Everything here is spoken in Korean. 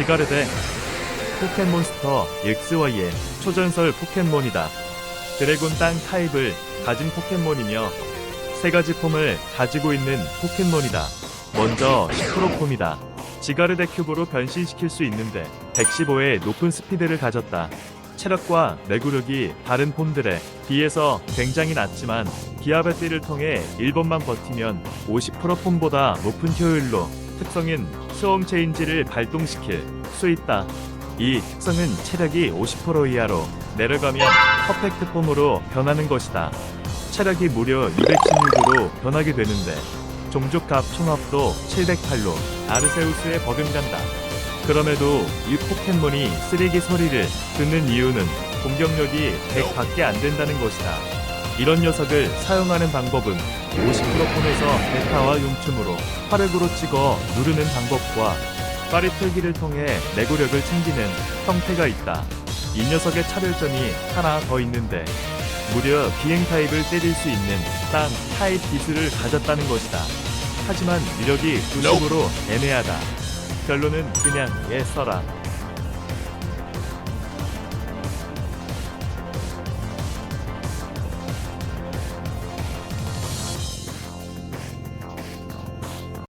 지가르데 포켓몬스터 XY의 초전설 포켓몬이다. 드래곤 땅 타입을 가진 포켓몬이며 세 가지 폼을 가지고 있는 포켓몬이다. 먼저 시크로폼이다. 지가르데 큐브로 변신시킬 수 있는데 115의 높은 스피드를 가졌다. 체력과 내구력이 다른 폼들에 비해서 굉장히 낮지만 기아베띠를 통해 1번만 버티면 50% 폼보다 높은 효율로 특성인 수험 체인지를 발동시킬 수 있다. 이 특성은 체력이 50% 이하로 내려가면 퍼펙트 폼으로 변하는 것이다. 체력이 무려 216으로 변하게 되는데 종족값 총합도 708로 아르세우스에 버금간다. 그럼에도 이 포켓몬이 쓰레기 소리를 듣는 이유는 공격력이 100밖에 안 된다는 것이다. 이런 녀석을 사용하는 방법은 50% 폼에서 베타와 용춤으로 화력으로 찍어 누르는 방법과 파리틀기를 통해 내구력을 챙기는 형태가 있다. 이 녀석의 차별점이 하나 더 있는데 무려 비행 타입을 때릴 수 있는 땅 타입 기술을 가졌다는 것이다. 하지만 위력이 90으로 애매하다. 결론은 그냥 예 써라.